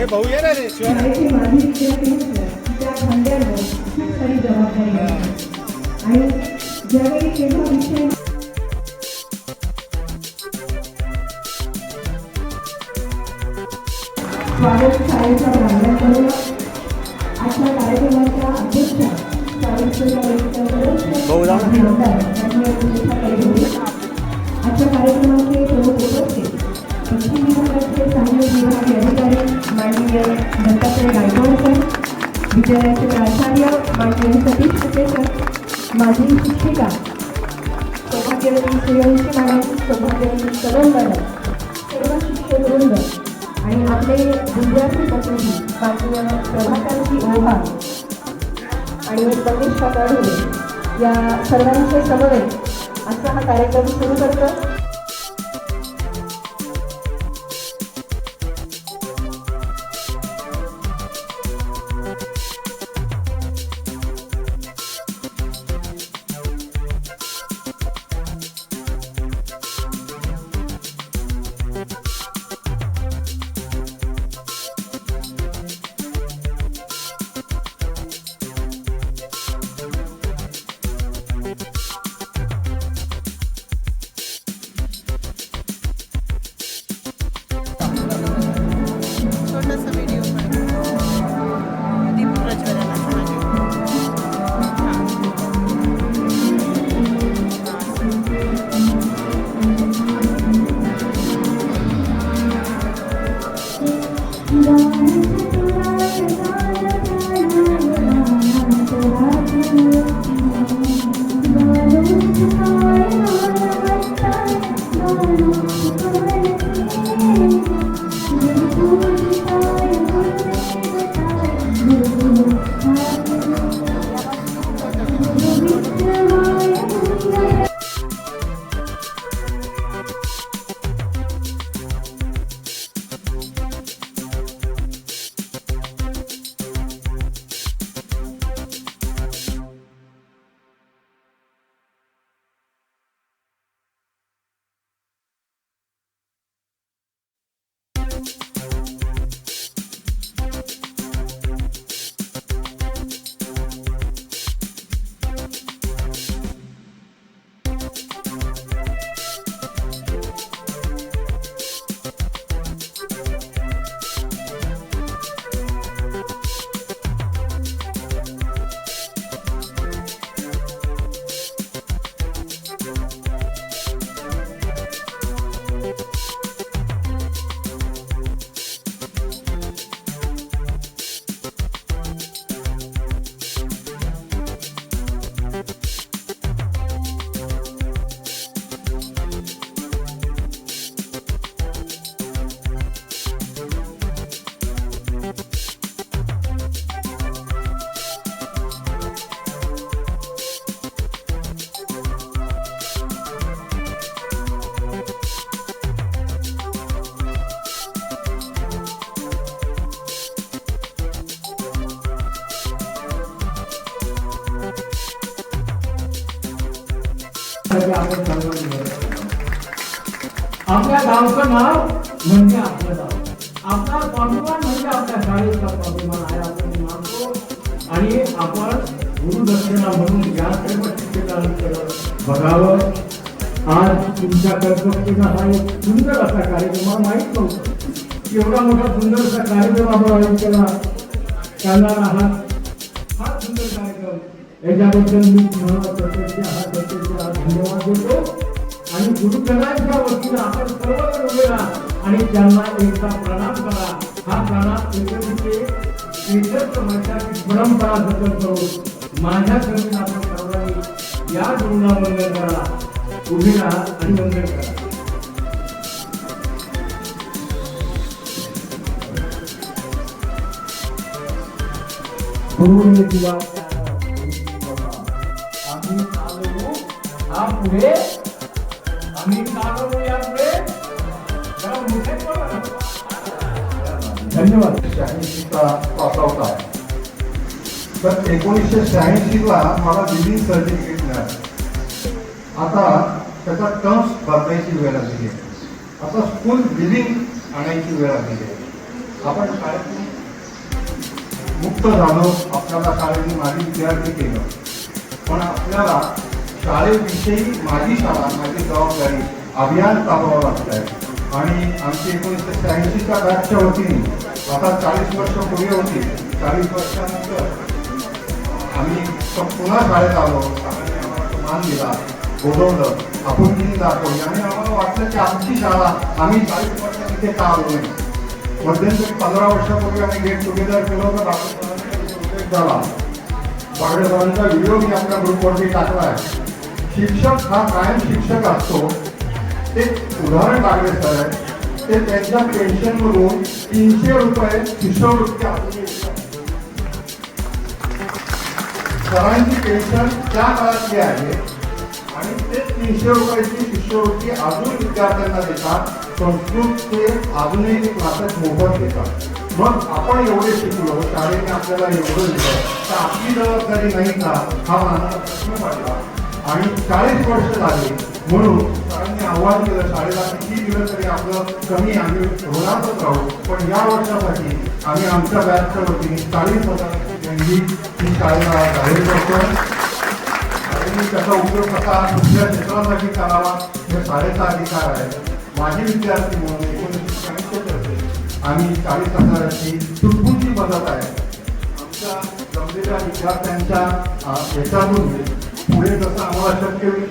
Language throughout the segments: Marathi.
हे भाऊ ये ना रे शिवाय शाळेचे माजी विद्यार्थी म्हटलं की त्या भांड्यांवर माननीय दत्तात्रय गायकवाडकर विद्यालयाचे प्राचार्य माननीय सतीश कुटे सर माझी शिक्षिका सौभाग्यवती सूर्यवंशी मॅडम सौभाग्यवती सदन मॅडम सर्व शिक्षकवृंद आणि आपले विद्यार्थी प्रतिनिधी माननीय प्रभाकरजी ओव्हा आणि मनीष काकाडे या सर्वांचे समवेत असा हा कार्यक्रम सुरू करतो. आपलं नाव म्हणजे आपलं नाव आपला स्वाभिमान म्हणजे आपल्या शाळेचा स्वाभिमान आहे असं मानतो. आणि आपण गुरुदक्षिणा म्हणून या सर्व शिक्षकांकडे बघावं. आज तुमच्या कर्तव्याचा हा एक सुंदर असा कार्यक्रम मला माहीत नव्हतं. एवढा मोठा सुंदर असा कार्यक्रम आपण आयोजित केला. करणार आहात हा सुंदर कार्यक्रम. याच्याबद्दल मी तुम्हाला प्रत्यक्ष हा प्रत्यक्ष हा धन्यवाद देतो. आणि गुरु गुरुजनांच्या वतीनं आपण सर्व उभे आणि त्यांना एकदा प्रणाम करा. हा प्रणाम एकमेकांचे एकत्र वर्षाची परंपरा जतन करून माझ्या जमीन आपण सर्वांनी या गुरुला वंदन करा. उभे राहा आणि वंदन करा. गुरुने दिला आम्ही आलो. हा पुढे धन्यवाद. शहाऐंशीचा पास आउट आहे. तर एकोणीसशे शहाऐंशीला मला लिव्हिंग सर्टिफिकेट मिळालं. आता त्याचा टर्म्स बदलायची वेळ आलेली आहे. आता स्कूल बिलिंग आणायची वेळ आलेली आहे. आपण शाळेतून मुक्त झालो. आपल्याला शाळेने माझी विद्यार्थी केलं. पण आपल्याला शाळेविषयी माझी शाळा माझी जबाबदारी अभियान चालवावं लागत आहे आणि आमची एकोणीसशे शहाऐंशीच्या बॅचच्या वतीने आता चाळीस वर्ष पूर्वी होती चाळीस वर्षानंतर आम्ही पुन्हा शाळेत आलो. आम्हाला मान दिला बोलवलं आपण तिने दाखवली. आणि आम्हाला वाटलं की आमची शाळा आम्ही चाळीस वर्ष तिथे का आलो नाही? मध्यंतरी पंधरा वर्षापूर्वी आम्ही गेट टुगेदर केलं होतं डॉक्टर झाला. बागडे सरांचा व्हिडिओ मी आपल्या ग्रुपवरती टाकला आहे. शिक्षक हा कायम शिक्षक असतो. ते उदाहरण बागडे सर. आहे ते त्यांच्या पेन्शनमधून तीनशे रुपये शिष्यवृत्ती अजूनही सरांची पेन्शन त्या काळातली आहे. आणि ते तीनशे रुपयाची शिष्यवृत्ती अजून विद्यार्थ्यांना देतात. संस्कृत ते अजूनही क्लासेस मोफत देतात. मग आपण एवढे शिकलो शाळेने आपल्याला एवढं दिलं तर आपली जबाबदारी नाही का? हा माझा प्रश्न पडला. आणि चाळीस वर्ष झाली. म्हणून सरांनी आव्हान केलं शाळेला किती दिवस तरी आपलं कमी आम्ही होणारच राहू. पण या वर्षासाठी आम्ही आमच्या बॅचच्या वतीने चाळीस हजाराची देणगी ही शाळेला जाहीर करतो. आणि त्याचा उपयोग कसा कुठल्या क्षेत्रासाठी करावा हे शाळेचा अधिकार आहे. माझे विद्यार्थी म्हणून एकोणीसशे शहाऐंशी आम्ही चाळीस हजाराची तुटपुंजी मदत आहे. आमच्या जमलेल्या विद्यार्थ्यांच्या अ, याच्यातून पुढे जसं आम्हाला शक्य होईल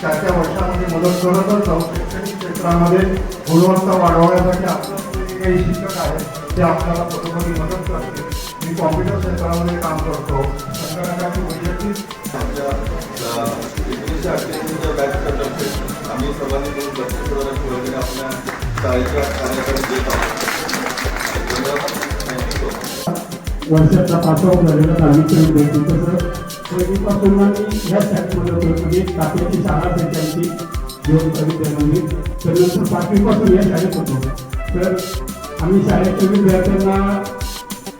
त्या त्या वर्षामध्ये मदत करतच जाऊ शैक्षणिक क्षेत्रामध्ये गुणवत्ता वाढवण्यासाठी आपलं काही शिक्षक आहेत ते आपल्याला पटोपटी मदत करते मी कॉम्प्युटर क्षेत्रामध्ये काम करतो. संगणकाची वैयक्तिक आमच्या एकोणीसशे अठ्ठ्याऐंशीच्या आम्ही सर्वांनी मिळून बत्तीस हजाराची वगैरे आपल्या शाळेच्या कार्याकडे देत आहोत. धन्यवाद. थँक्यू वर्षाचा पाचवा झालेला दहावीच्या आम्ही म्हणजे शाळा असायची आमची तर नंतर पाचवीपासून या शाळेत होतो. तर आम्ही शाळेच्या विद्यार्थ्यांना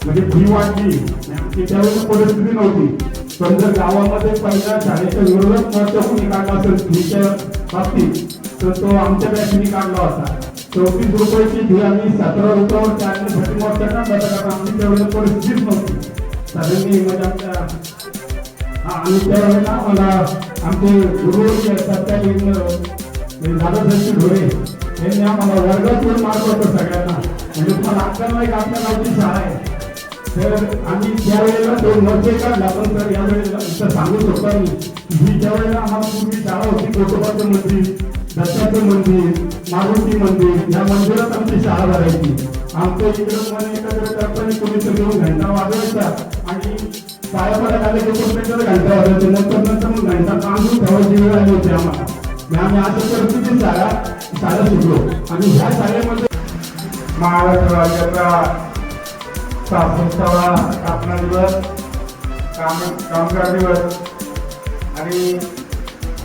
म्हणजे फी वाटली आणि त्यावेळेस परिस्थिती नव्हती. पण जर गावामध्ये पहिल्या शाळेच्या विरोधात मोर्चा कोणी काढला असेल फीच्या बाबतीत तर तो आमच्या बॅचनी काढला होता. चौतीस रुपयाची फी आम्ही सतरा रुपयावर चालण्यासाठी मोर्चा काढला होता. कारण आमची त्यावेळेस परिस्थितीच नव्हती. सगळ्यांनी म्हणजे आमच्या आणि त्यावेळेला मला आमचे गुरु सत्यालिंग असतात ढोरे यांनी आम्हाला वर्गात येऊन मार्ग होतं सगळ्यांना. म्हणजे पण अक्कल एक आपल्या गावची शाळा आहे? तर आम्ही त्यावेळेला दोन वर्षे काढला पण तर यावेळेला इथं सांगू शकतो मी ही ज्या वेळेला आम्हाला पूर्वी शाळा होती कोटोबाचं मंदिर दत्ताचं मंदिर मारुती मंदिर या मंदिरात आमची शाळा भरायची. आमचं इकडं मन एकत्र करताना कोणीतरी येऊन घंटा वाजवायचा आणि पाया पडायला आले की प्रत्येकाला घंटा वाजवायचे नंतर नंतर मग घंटा तांदून ठेवायची वेळ आली होती आम्हाला आम्ही अशा परिस्थितीत शाळा शाळा शिकलो आणि ह्या शाळेमध्ये महाराष्ट्र राज्याचा सातवा स्थापना दिवस काम कामगार दिवस आणि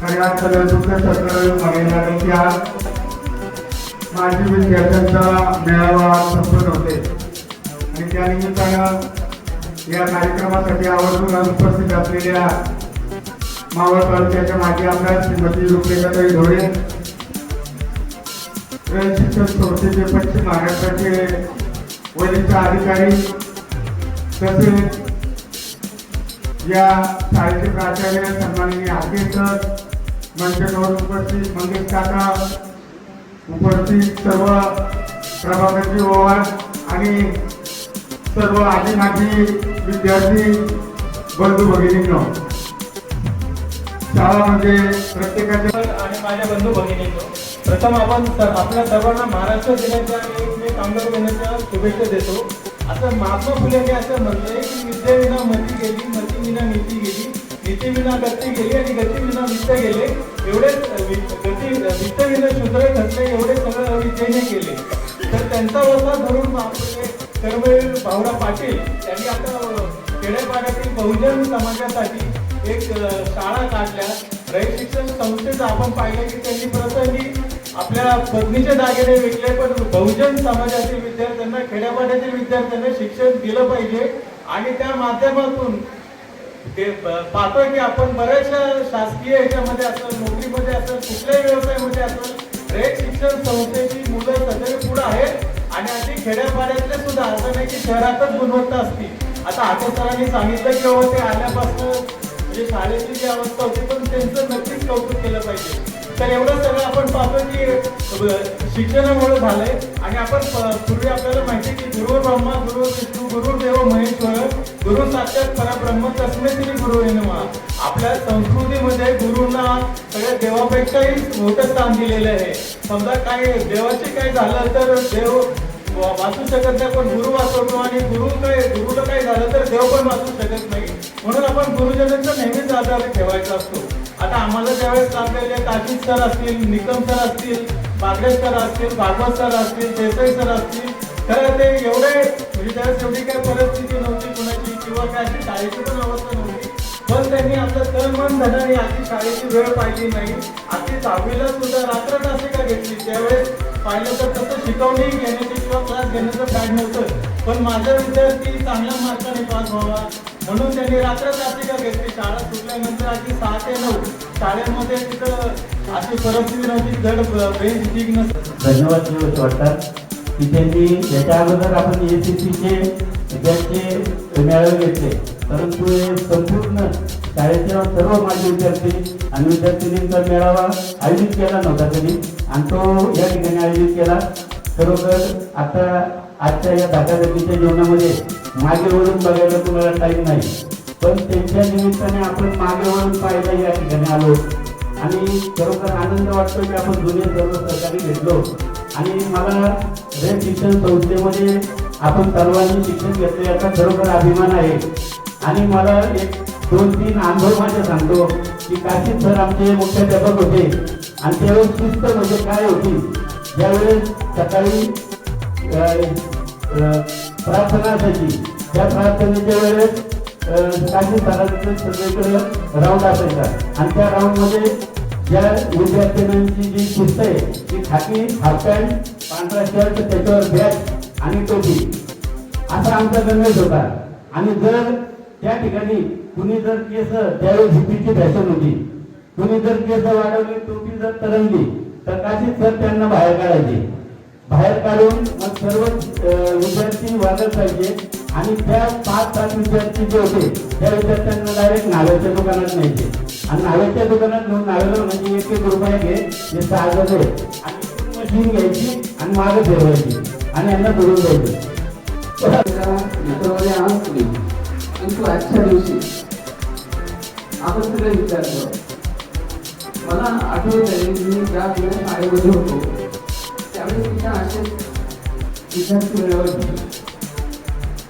खऱ्या अर्थाने दुःख चक्र त्या माजी विद्यार्थ्यांचा मेळावा संपत होते. आणि त्या निमित्तानं या कार्यक्रमासाठी आवर्जून उपस्थित असलेल्या मावळ तालुक्याच्या माजी आमदार श्रीमती रुपलेखाताई ढोळे शिक्षण संस्थेचे पश्चिम महाराष्ट्राचे वरिष्ठ अधिकारी तसेच या शाळेचे प्राचार्य सन्माननीय हाके सर मंचावर उपस्थित मंगेश काका उपस्थित सर्व प्रभाकरजी ओवाळ आणि सर्व आजी माजी विद्यार्थी बंधू भगिनींनो. शाळा म्हणजे प्रत्येकाच्या आणि माझ्या बंधू भगिनींनो प्रथम आपण आपल्या सर्वांना महाराष्ट्र दिनाच्या आणि कामगार दिनाच्या शुभेच्छा देतो. आता महात्मा फुलेंनी असं म्हटलंय की विद्याविना मती गेली मती विना नीती गेली नीती विना गती गेली आणि गती विना वित्त गेले. एवढे गती वित्त विना शूद्र घटले एवढे सगळं विद्येने केले. तर त्यांचा वसा धरून आपले कर्मवीर भाऊराव पाटील यांनी आता भागातील बहुजन समाजासाठी एक शाळा काढल्या. रयत शिक्षण संस्थेचं आपण पाहिलं की त्यांनी प्रसंगी आपल्या पत्नीच्या दागिने विकले पण बहुजन समाजातील विद्यार्थ्यांना खेड्यापाड्यातील विद्यार्थ्यांना शिक्षण दिलं पाहिजे. आणि त्या माध्यमातून ते पाहतोय की आपण बऱ्याचशा शासकीय ह्याच्यामध्ये असेल नोकरीमध्ये असेल कुठल्याही व्यवसायामध्ये असेल रयत शिक्षण संस्थेची मुलं सदैव पुढे आहेत. आणि अशी खेड्यापाड्यातले सुद्धा असं नाही की शहरातच गुणवत्ता असतील. आता आठव सरांनी सांगितलं की बाबा ते आल्यापासून म्हणजे शाळेची जी अवस्था होती पण त्यांचं नक्कीच कौतुक केलं पाहिजे. तर एवढं सगळं आपण पाहतो की शिक्षणामुळे झालंय. आणि आपण पूर्वी आपल्याला माहिती की गुरु ब्रह्मा गुरु विष्णू गुरु देव महेश्वर गुरु साक्षात परब्रह्म तस्मे तिने गुरु येणवा आपल्या संस्कृतीमध्ये गुरुंना सगळ्या देवापेक्षाही मोठं स्थान दिलेलं आहे. समजा काय देवाचे काय झालं तर देव वाचू शकत नाही पण गुरु वाचवतो आणि गुरु काय गुरुला काय झालं तर देव पण वाचू शकत नाही. म्हणून आपण गुरुजनांचा नेहमीच आधार ठेवायचा असतो. आता आम्हाला ज्यावेळेस लागलेले काशीद सर असतील निकम सर असतील बागडे सर असतील भागवत सर असतील देसाई सर असतील तर ते एवढे म्हणजे त्यावेळेस एवढी काही परिस्थिती नव्हती कुणाची किंवा काय अशी शाळेची पण अवस्था नव्हती. पण त्यांनी आपलं तन धनाने आधी शाळेची वेळ पाहिली नाही. आधी दहावीला सुद्धा रात्र तासे का घेतली. त्यावेळेस पाहिलं तर तसं शिकवणी घेण्याची किंवा क्लास घेण्याचं काय नव्हतं. पण माझा विद्यार्थी चांगल्या मार्काने पास व्हावा. म्हणून त्यांनी रात्र तासिका घेतली. शाळा सुटल्यानंतर आधी सहा ते नऊ शाळेमध्ये तिथं अशी परिस्थिती नव्हती. धड बेंच ठीक नसतं. धन्यवाद दिवस वाटतात. की त्यांनी याच्या अगोदर आपण एस सी सीचे त्यांचे मेळावे घेतले. परंतु हे संपूर्ण शाळेच्या सर्व माजी विद्यार्थी आणि विद्यार्थिनींचा मेळावा आयोजित केला नव्हता त्यांनी आणि तो या ठिकाणी आयोजित केला. खरोखर आता आजच्या या धकाधकीच्या जीवनामध्ये मागे वळून बघायला कुणाला टाईम नाही. पण त्यांच्या निमित्ताने आपण मागे वळून पाहायला या ठिकाणी आलो. आणि खरोखर आनंद वाटतो की आपण जुने सर्व सहकारी भेटलो आणि मला रेड शिक्षण संस्थेमध्ये आपण सर्वांनी शिक्षण घेतलं याचा खरोखर अभिमान आहे. आणि मला एक दोन तीन अनुभव माझे सांगतो की काशीद सर आमचे मुख्याध्यापक होते. आणि त्यावेळेस शिस्त म्हणजे काय होती? ज्यावेळेस सकाळी प्रार्थना असायची. त्या प्रार्थनेच्या वेळेस काही सरांचं सगळीकडे राऊंड असायचा. आणि त्या राऊंडमध्ये ज्या विद्यार्थ्यांची जी शिस्त आहे ती खाकी हाफ पॅन्ट पांढरा शर्ट त्याच्यावर बॅग आणि टोपी. असा आमचा गणवेश होता. आणि जर त्या ठिकाणी कुणी जर केस त्यावेळेस हिपीची फॅशन होती कुणी जर केस वाढवली टोपी जर तरंगली तर काशीच सर त्यांना बाहेर काढायचे. बाहेर काढून मग सर्व विद्यार्थी वागत पाहिजे आणि त्या पाच सात विद्यार्थी जे होते त्या विद्यार्थ्यांना डायरेक्ट नाव्याच्या दुकानात न्यायचे. आणि नाव्याच्या दुकानात घेऊन नाव्याला म्हणजे एक एक रुपये घे जे सहा आहे. आणि मशीन घ्यायची आणि मागे फिरवायची आणि यांना सोडून द्यायची. मित्रांमध्ये असली परंतु आजच्या दिवशी आपण सगळे विचारतो मला आठवत आहे मी ज्या वेळेस शाळेमध्ये होतो त्यावेळेस तिच्या असे विद्यार्थी वेळेवर होते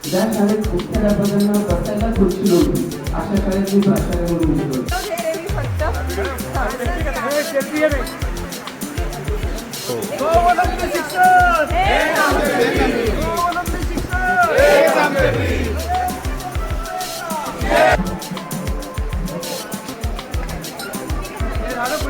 ज्या शाळेत मुख्याध्यापकांना बसायला खुर्ची नव्हती अशा शाळेत मी प्राचार्य म्हणून होतो நடப்பு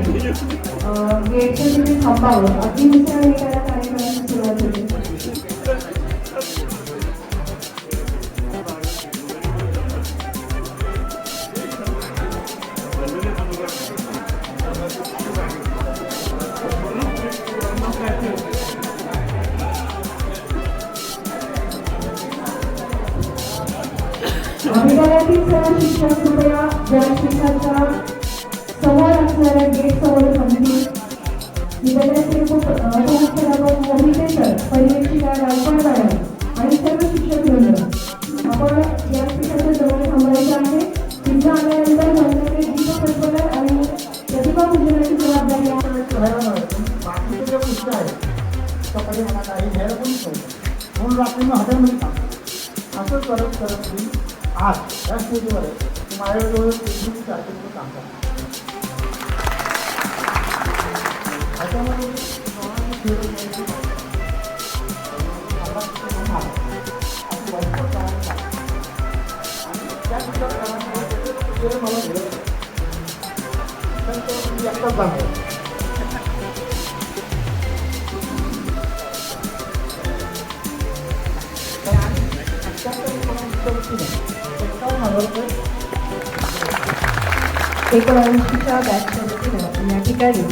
गेटच्या तिथे थांबावं अगदी कार्यक्रमाची सुरुवात होते विद्यालयातील सर्व शिक्षक कृपया व्यासपीठाच्या समोर असणाऱ्या गेट समोर थांबतील विद्यालयाचे रायपाड मॅडम आणि सर्व शिक्षक वृंद आपण व्यासपीठाच्या जवळ थांबायचे आहे तिथं आल्यानंतर नंतर दीप प्रज्वलन आणि प्रतिभा पूजनाची जबाबदारी बाकीचे जे गोष्टी आहेत कपडे म्हणा काही घ्यायला कोणी ठेवतं म्हणून रात्री मी हॉटेलमध्ये थांबतो असं करत करत मी आज या स्टेजवर आहे माझ्याजवळ काम करतो. एकोणऐंशीच्या बॅचच्या वतीनं या ठिकाणी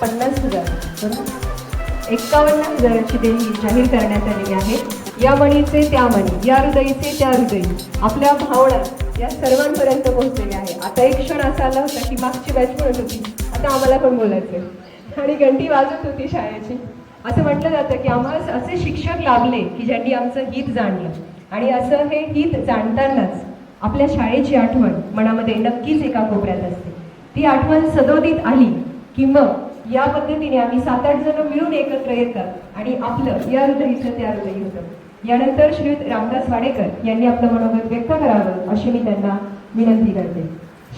पन्नास हजार बरोबर? एक्कावन्न हजाराची देणगी जाहीर करण्यात आलेली आहे. या मणीचे त्या मणी या हृदयीचे त्या हृदयी आपल्या भावना या सर्वांपर्यंत पोहोचलेल्या आहे. आता एक क्षण असा आला होता की मागची बॅच म्हणत होती. आता आम्हाला पण बोलायचं आणि घंटी वाजत होती शाळेची. असं म्हटलं जातं की आम्हाला असे शिक्षक लाभले की ज्यांनी आमचं हित जाणलं. आणि असं हे हित जाणतानाच आपल्या शाळेची आठवण मनामध्ये नक्कीच एका कोपऱ्यात असते. ती आठवण सदोदित आली की मग या पद्धतीने आम्ही सात आठ जण मिळून एकत्र येतात आणि आपलं या हृदयीचं त्या हृदयी होतं. यानंतर श्री रामदास वाडेकर यांनी आपलं मनोगत व्यक्त करावं अशी मी त्यांना विनंती करते.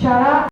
शाळा